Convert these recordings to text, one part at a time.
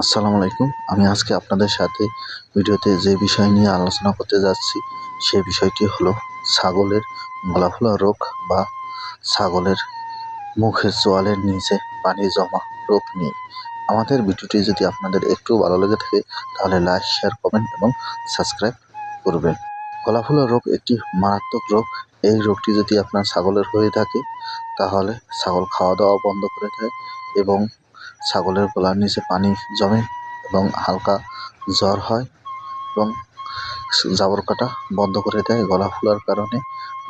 আসসালামু আলাইকুম। আমি আজকে আপনাদের সাথে ভিডিওতে যে বিষয় নিয়ে আলোচনা করতে যাচ্ছি, সে বিষয়টি হলো ছাগলের গলাফোলা রোগ বা ছাগলের মুখের চোয়ালের নিচে পানি জমা রোগ নিয়ে। আমাদের ভিডিওটি যদি আপনাদের একটু ভালো লেগে থাকে, তাহলে লাইক, শেয়ার, কমেন্ট এবং সাবস্ক্রাইব করবেন। গলাফোলা রোগ একটি মারাত্মক রোগ। এই রোগটি যদি আপনার ছাগলের হয়ে থাকে, তাহলে ছাগল খাওয়া দাওয়া বন্ধ করে দেয় এবং ছাগলের গলার নিচে পানি জমে এবং হালকা জ্বর হয় এবং জাবর কাটা বন্ধ করে দেয়। গলা ফোলার কারণে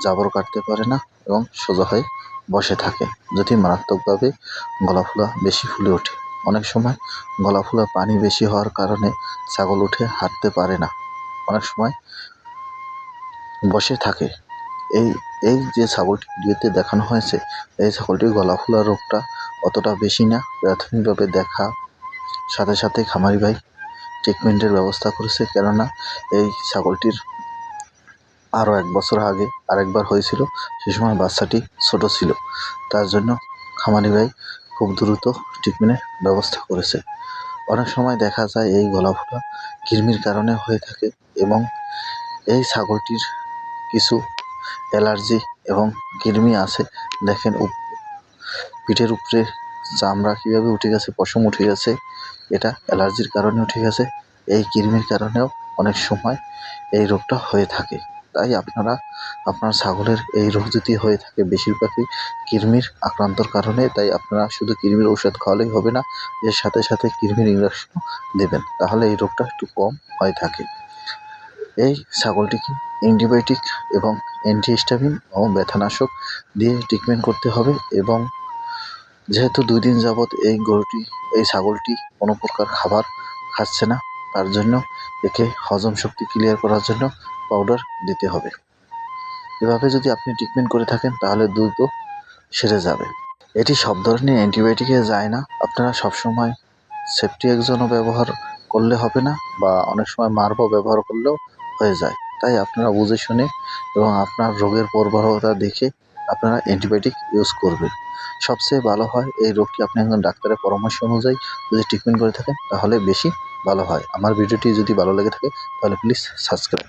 জাবর কাটতে পারে না এবং সোজা হয়ে বসে থাকে, যদি মারাত্মকভাবে গলা ফোলা বেশি ফুলে ওঠে। অনেক সময় গলা ফোলা পানি বেশি হওয়ার কারণে ছাগল উঠে হাঁটতে পারে না। অনেক সময় বসে থাকে। এই এই যে ছাগলটি ভিডিওতে দেখানো হয়েছে, এই ছাগলটির গলা ফোলা রোগটা অতটা বেশি না, প্রাথমিকভাবে দেখা, সাথে সাথে খামারি ভাই ট্রিটমেন্টের ব্যবস্থা করেছে, কেননা এই ছাগলটির আরও এক বছর আগে আরেকবার হয়েছিল, সে সময় বাচ্চাটি ছোট ছিল। তার জন্য খামারি ভাই খুব দ্রুত ট্রিটমেন্টের ব্যবস্থা করেছে। অনেক সময় দেখা যায় এই গলা ফোলা কৃমির কারণে হয়ে থাকে এবং এই ছাগলটির কিছু অ্যালার্জি এবং কৃমি আছে, দেখেন পিঠের উপরে চামড়া কীভাবে উঠে গেছে, পশম উঠে গেছে, এটা অ্যালার্জির কারণে উঠে গেছে, এই কৃমির কারণেও অনেক সময় এই রোগটা হয়ে থাকে। তাই আপনারা, আপনার ছাগলের এই রোগ যদি হয়ে থাকে, বেশিরভাগই কৃমির আক্রান্তর কারণে, তাই আপনারা শুধু কৃমির ঔষধ খাওয়ালেই হবে না, এর সাথে সাথে কৃমির ইঞ্জেকশনও দেবেন, তাহলে এই রোগটা একটু কম হয়ে থাকে। এই ছাগলটিকে অ্যান্টিবায়োটিক এবং অ্যান্টিহিস্টামিন ও ব্যথানাশক দিয়ে ট্রিটমেন্ট করতে হবে এবং যেহেতু দুই দিন যাবৎ এই গরুটি, এই ছাগলটি কোনো প্রকার খাবার খাচ্ছে না, তার জন্য একে হজম শক্তি ক্লিয়ার করার জন্য পাউডার দিতে হবে। এভাবে যদি আপনি ট্রিটমেন্ট করে থাকেন, তাহলে দ্রুত সেরে যাবে। এটি সব ধরনের অ্যান্টিবায়োটিকে যায় না। আপনারা সবসময় সেফটি একজনও ব্যবহার করলে হবে না বা অনেক সময় মার্বও ব্যবহার করলেও হয়ে যায়। তাই আপনারা বুঝে শুনে এবং আপনার রোগের প্রবাহতা দেখে আপনারা অ্যান্টিবায়োটিক ইউজ করবেন। সবচেয়ে ভালো হয় এই রোগটি আপনি একজন ডাক্তারের পরামর্শ অনুযায়ী যদি ট্রিটমেন্ট করে থাকেন, তাহলে বেশি ভালো হয়। আমার ভিডিওটি যদি ভালো লেগে থাকে, তাহলে প্লিজ সাবস্ক্রাইব